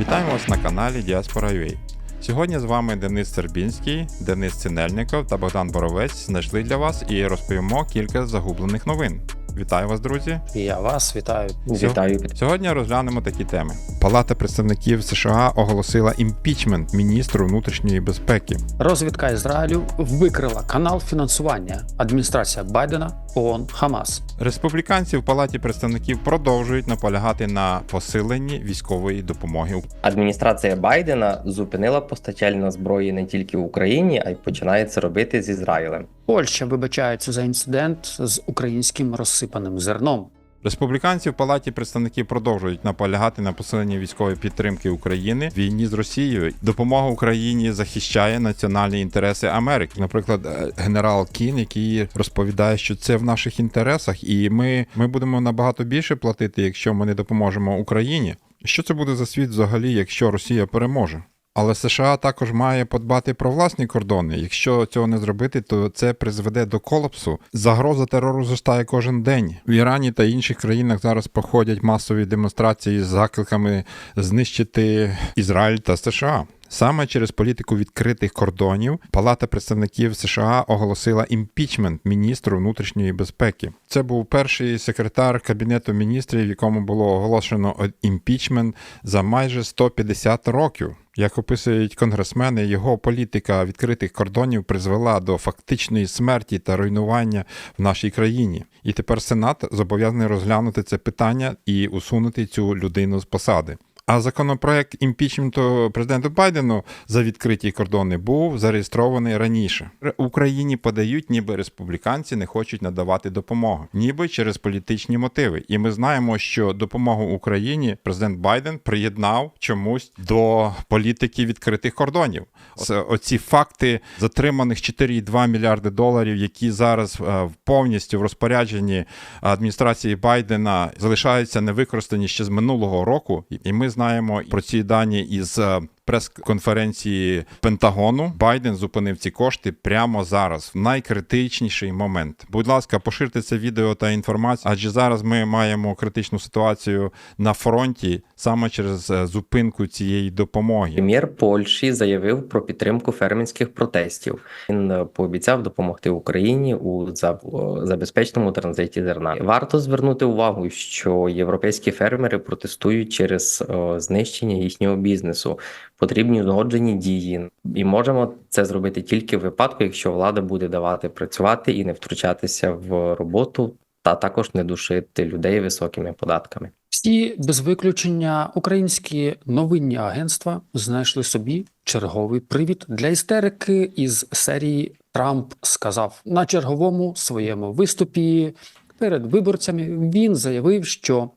Вітаємо вас на каналі Діаспора UA. Сьогодні з вами Денис Сербінський, Денис Цінельников та Богдан Боровець знайшли для вас і розповімо кілька загублених новин. Вітаю вас, друзі! Я вас вітаю. Вітаю. Сьогодні розглянемо такі теми. Палата представників США оголосила імпічмент міністру внутрішньої безпеки. Розвідка Ізраїлю викрила канал фінансування адміністрація Байдена ООН Хамас. Республіканці в Палаті представників продовжують наполягати на посиленні військової допомоги. Адміністрація Байдена зупинила постачання зброї не тільки в Україні, а й починає це робити з Ізраїлем. Польща вибачається за інцидент з українським розсипаним зерном. Республіканці в Палаті представників продовжують наполягати на посиленні військової підтримки України в війні з Росією. Допомога Україні захищає національні інтереси Америки. Наприклад, е, генерал Кін, який розповідає, що це в наших інтересах, і ми, ми будемо набагато більше платити, якщо ми не допоможемо Україні. Що це буде за світ взагалі, якщо Росія переможе? Але США також має подбати про власні кордони. Якщо цього не зробити, то це призведе до колапсу. Загроза терору зростає кожен день. В Ірані та інших країнах зараз проходять масові демонстрації з закликами знищити Ізраїль та США. Саме через політику відкритих кордонів Палата представників США оголосила імпічмент міністру внутрішньої безпеки. Це був перший секретар кабінету міністрів, якому було оголошено імпічмент за майже 150 років. Як описують конгресмени, його політика відкритих кордонів призвела до фактичної смерті та руйнування в нашій країні. І тепер Сенат зобов'язаний розглянути це питання і усунути цю людину з посади. А законопроект імпічменту президенту Байдену за відкриті кордони був зареєстрований раніше. Україні подають, ніби республіканці не хочуть надавати допомогу, ніби через політичні мотиви. І ми знаємо, що допомогу Україні президент Байден приєднав чомусь до політики відкритих кордонів. Це оці факти затриманих 4,2 мільярди доларів, які зараз е, повністю в розпорядженні адміністрації Байдена залишаються невикористані ще з минулого року, і ми знаємо про ці дані із е, прес-конференції Пентагону. Байден зупинив ці кошти прямо зараз, в найкритичніший момент. Будь ласка, поширте це відео та інформацію, адже зараз ми маємо критичну ситуацію на фронті саме через е, зупинку цієї допомоги. Прем'єр Польщі заявив про підтримку фермерських протестів. Він е, пообіцяв допомогти Україні у за- о, забезпеченому транзиті зерна. Варто звернути увагу, що європейські фермери протестують через е, знищення їхнього бізнесу. Потрібні узгоджені дії, і можемо це зробити тільки в випадку, якщо влада буде давати працювати і не втручатися в роботу, та також не душити людей високими податками. Всі без виключення українські новинні агентства знайшли собі черговий привід для істерики із серії Трамп сказав на черговому своєму виступі перед виборцями. Він заявив, що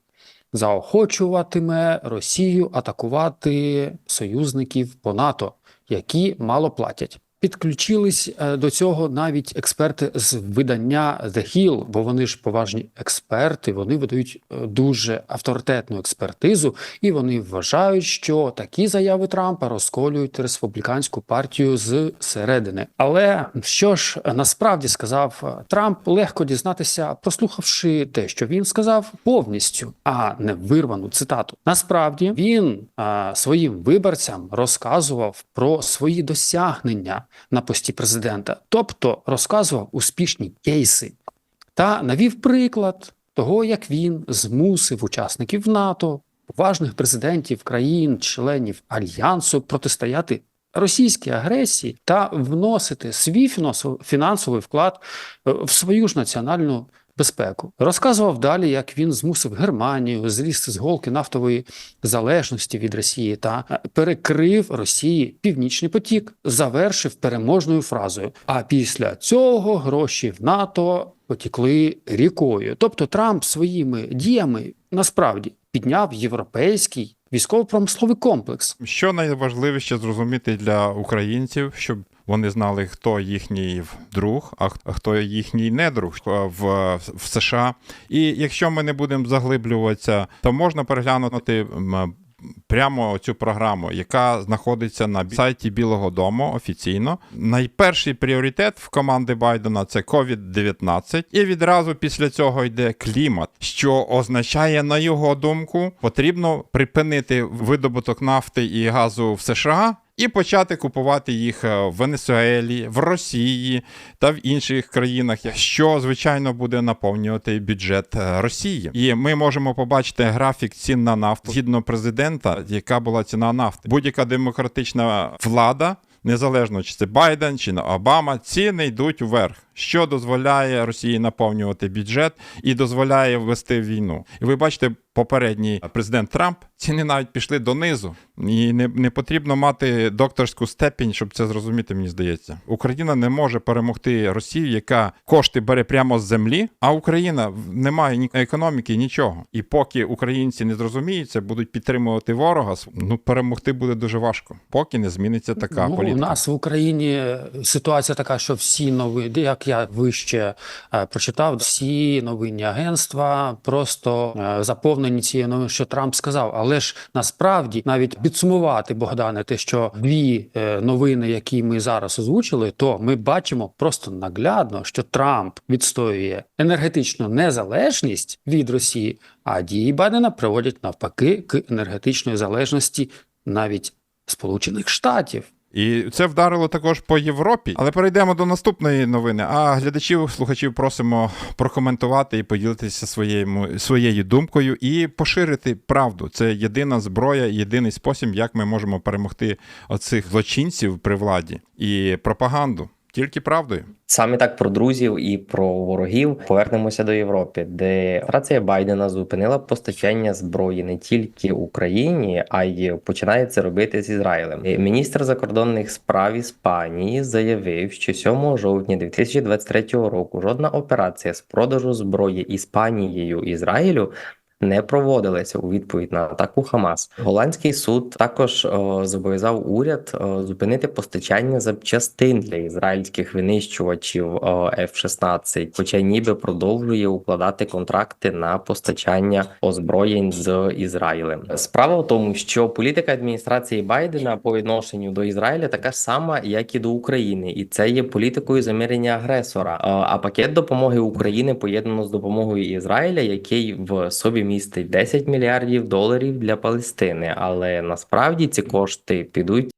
заохочуватиме Росію атакувати союзників по НАТО, які мало платять. Підключились е, до цього навіть експерти з видання The Hill, бо вони ж поважні експерти, вони видають е, дуже авторитетну експертизу, і вони вважають, що такі заяви Трампа розколюють республіканську партію з середини. Але що ж насправді сказав е, Трамп, легко дізнатися, прослухавши те, що він сказав, повністю, а не вирвану цитату. Насправді він а, своїм виборцям розказував про свої досягнення на пості президента, тобто розказував успішні кейси та навів приклад того, як він змусив учасників НАТО, поважних президентів країн, членів альянсу протистояти російській агресії та вносити свій фінансов- фінансовий вклад е, в свою ж національну безпеку. Розказував далі, як він змусив Германію злізти з голки нафтової залежності від Росії та е, перекрив Росії північний потік, завершив переможною фразою. А після цього гроші в НАТО потікли рікою. Тобто Трамп своїми діями насправді підняв європейський військово-промисловий комплекс. Що найважливіше зрозуміти для українців, щоб вони знали, хто їхній друг, а хто їхній недруг в, в США. І якщо ми не будемо заглиблюватися, то можна переглянути прямо цю програму, яка знаходиться на сайті Білого Дому офіційно. Найперший пріоритет в команди Байдена це COVID-19, і відразу після цього йде клімат, що означає, на його думку, потрібно припинити видобуток нафти і газу в США. І почати купувати їх е, в Венесуелі, в Росії та в інших країнах, що звичайно буде наповнювати бюджет е, Росії. І ми можемо побачити графік цін на нафту згідно президента, яка була ціна нафти. Будь-яка демократична влада, незалежно чи це Байден чи Обама, ціни йдуть вверх, що дозволяє Росії наповнювати бюджет і дозволяє ввести війну. І ви бачите, попередній президент Трамп ціни навіть пішли донизу, і не, не потрібно мати докторську степінь, щоб це зрозуміти. Мені здається, Україна не може перемогти Росію, яка кошти бере прямо з землі. А Україна не має ні економіки, нічого. І поки українці не зрозуміють це, будуть підтримувати ворога. Ну перемогти буде дуже важко, поки не зміниться така ну, політика. У нас в Україні ситуація така, що всі новини, як я вище е, прочитав, всі новинні агентства просто е, заповнені цією новиною, що Трамп сказав. Але ж насправді навіть підсумувати Богдане, те, що дві е, новини, які ми зараз озвучили, то ми бачимо просто наглядно, що Трамп відстоює енергетичну незалежність від Росії, а дії Байдена приводять навпаки к енергетичної залежності навіть Сполучених Штатів. І це вдарило також по Європі. Але перейдемо до наступної новини. А глядачів, слухачів просимо прокоментувати і поділитися своєю, своєю думкою і поширити правду. Це єдина зброя, єдиний спосіб, як ми можемо перемогти оцих злочинців при владі і пропаганду. Тільки правдою. Саме так про друзів і про ворогів повернемося до Європи, де адміністрація Байдена зупинила постачання зброї не тільки Україні, а й починає це робити з Ізраїлем. Міністр закордонних справ Іспанії заявив, що 7 жовтня 2023 року жодна операція з продажу зброї Іспанією Ізраїлю. Не проводилися у відповідь на атаку Хамас. Голландський суд також е, зобов'язав уряд е, зупинити постачання запчастин для ізраїльських винищувачів е, F-16, хоча ніби продовжує укладати контракти на постачання озброєнь з Ізраїлем. Справа в тому, що політика адміністрації Байдена по відношенню до Ізраїля така ж сама, як і до України, і це є політикою замірення агресора. А пакет допомоги України поєднано з допомогою Ізраїля, який в собі містить 10 мільярдів доларів для Палестини, але насправді ці кошти підуть.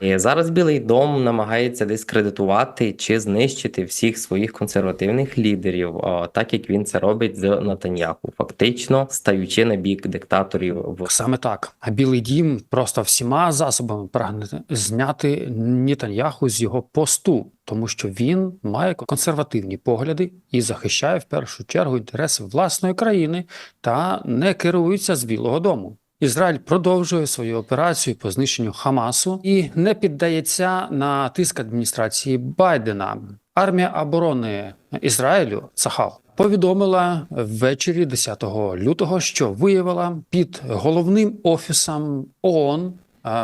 І зараз Білий Дом намагається дискредитувати чи знищити всіх своїх консервативних лідерів, так як він це робить з Натаньяху, фактично стаючи на бік диктаторів Саме так. А Білий Дім просто всіма засобами прагне зняти Нетаньяху з його посту, тому що він має консервативні погляди і захищає в першу чергу інтереси власної країни та не керується з Білого Дому. Ізраїль продовжує свою операцію по знищенню Хамасу і не піддається на тиск адміністрації Байдена. Армія оборони Ізраїлю Цахал повідомила ввечері 10 лютого, що виявила під головним офісом ООН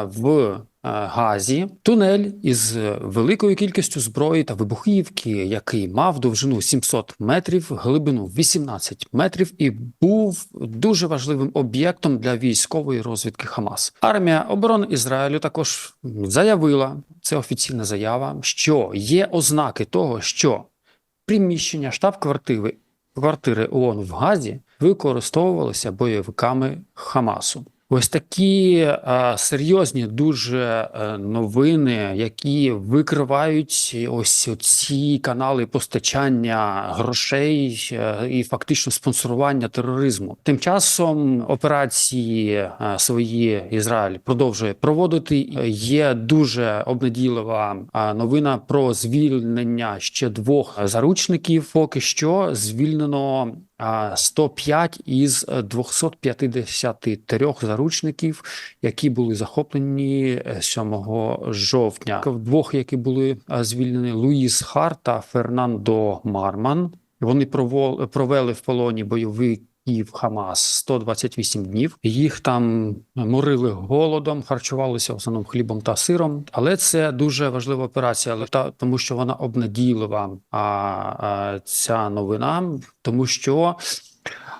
в Газі тунель із великою кількістю зброї та вибухівки, який мав довжину 700 метрів, глибину 18 метрів, і був дуже важливим об'єктом для військової розвідки Хамас. Армія оборони Ізраїлю також заявила це офіційна заява, що є ознаки того, що приміщення штаб-квартири квартири ООН в Газі використовувалися бойовиками Хамасу. Ось такі е, серйозні дуже е, новини, які викривають ось ці канали постачання грошей е, і фактично спонсорування тероризму. Тим часом операції е, свої Ізраїль продовжує проводити. Є дуже обнадійлива новина про звільнення ще двох заручників. Поки що звільнено 105 із е, 253 заручників, які були захоплені е, 7 жовтня. Двох, які були е, звільнені, Луїс Хар та Фернандо Марман. Вони провели в полоні бойовик. В Хамас 128 днів. Їх там морили голодом, харчувалися в основному хлібом та сиром. Але це дуже важлива операція, але та тому, що вона обнадійлива. А, а ця новина, тому що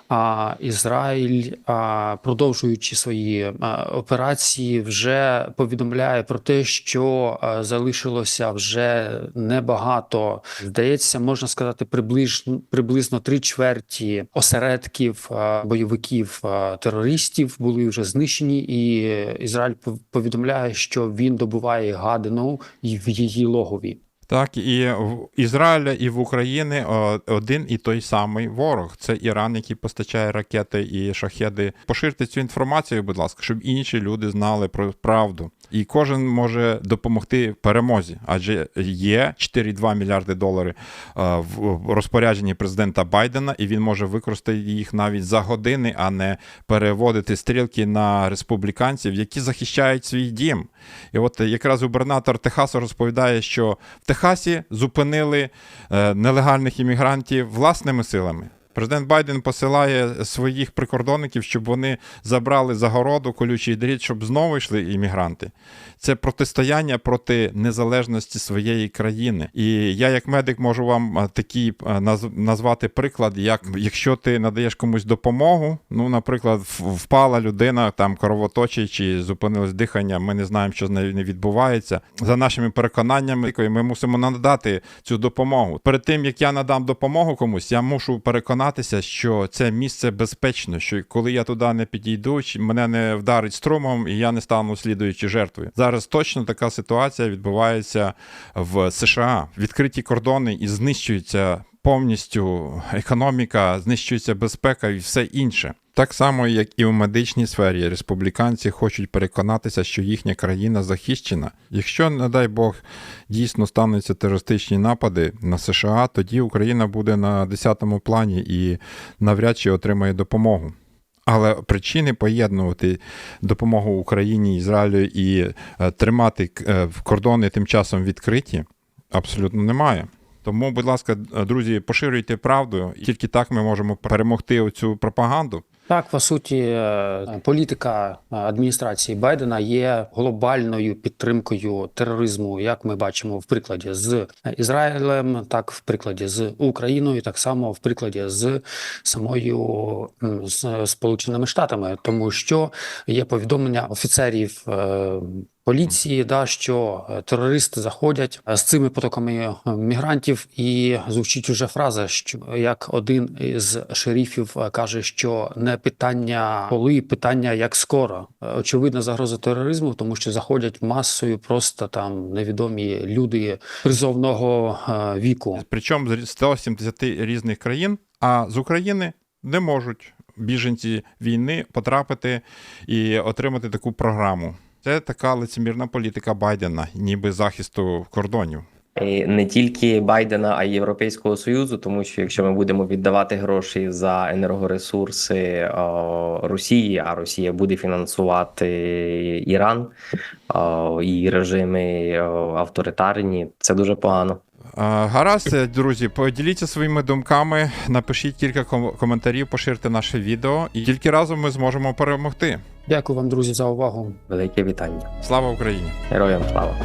А Ізраїль, а, продовжуючи свої операції, вже повідомляє про те, що залишилося вже небагато. Здається, можна сказати, приблизно приблизно три чверті осередків бойовиків терористів були вже знищені, і Ізраїль пов- повідомляє, що він добуває гадину в її логові. Так, і в Ізраїля і в Україні один і той самий ворог. Це Іран, який постачає ракети і шахеди. Поширте цю інформацію, будь ласка, щоб інші люди знали про правду. І кожен може допомогти перемозі, адже є 4,2 мільярди доларів е, в розпорядженні президента Байдена, і він може використати їх навіть за години, а не переводити стрілки на республіканців, які захищають свій дім. І от якраз губернатор Техасу розповідає, що в зупинили е, нелегальних іммігрантів власними силами. Президент Байден посилає своїх прикордонників, щоб вони забрали загороду, колючий дріт, щоб знову йшли іммігранти. Це протистояння проти незалежності своєї країни. І я, як медик, можу вам е, назвати приклад, як якщо ти надаєш комусь допомогу, ну, наприклад, впала людина, там кровоточить чи зупинилось дихання, ми не знаємо, що з нею не відбувається. За нашими переконаннями, ми мусимо надати цю допомогу. Перед тим як я надам допомогу комусь, я мушу переконатися, що це місце безпечно. Що коли я туди не підійду, мене не вдарить струмом, і я не стану слідуючою жертвою. Зараз точно така ситуація відбувається в США. Відкриті кордони і знищується повністю економіка, знищується безпека і все інше. Так само, як і в медичній сфері, республіканці хочуть переконатися, що їхня країна захищена. Якщо, не дай Бог, дійсно стануться терористичні напади на США, тоді Україна буде на 10-му плані і навряд чи отримає допомогу. Але причини поєднувати допомогу Україні, Ізраїлю і е, тримати е, кордони тим часом відкриті абсолютно немає. Тому, будь ласка, друзі, поширюйте правду, тільки так ми можемо перемогти оцю пропаганду. Так, по суті, е, політика е, адміністрації Байдена є глобальною підтримкою тероризму, як ми бачимо в прикладі з Ізраїлем, так в прикладі з Україною, так само в прикладі з самою з Сполученими Штатами, тому що є повідомлення офіцерів. Поліції, да, що е, терористи заходять е, з цими потоками е, мігрантів, і звучить уже фраза, що як один із шерифів каже, що не питання коли, питання як скоро. Очевидна загроза тероризму, тому що заходять масою просто там невідомі люди призовного віку. Причому з 170 різних країн, а з України не можуть біженці війни потрапити і отримати таку програму. Це така лицемірна політика Байдена, ніби захисту кордонів. І не тільки Байдена, а й Європейського Союзу, тому що якщо ми будемо віддавати гроші за енергоресурси о, Росії, а Росія буде фінансувати Іран о, і режими о, авторитарні, це дуже погано. Гаразд, друзі, поділіться своїми думками, напишіть кілька ком- коментарів, поширте наше відео, і тільки разом ми зможемо перемогти. Дякую вам, друзі, за увагу. Велике вітання. Слава Україні! Героям слава!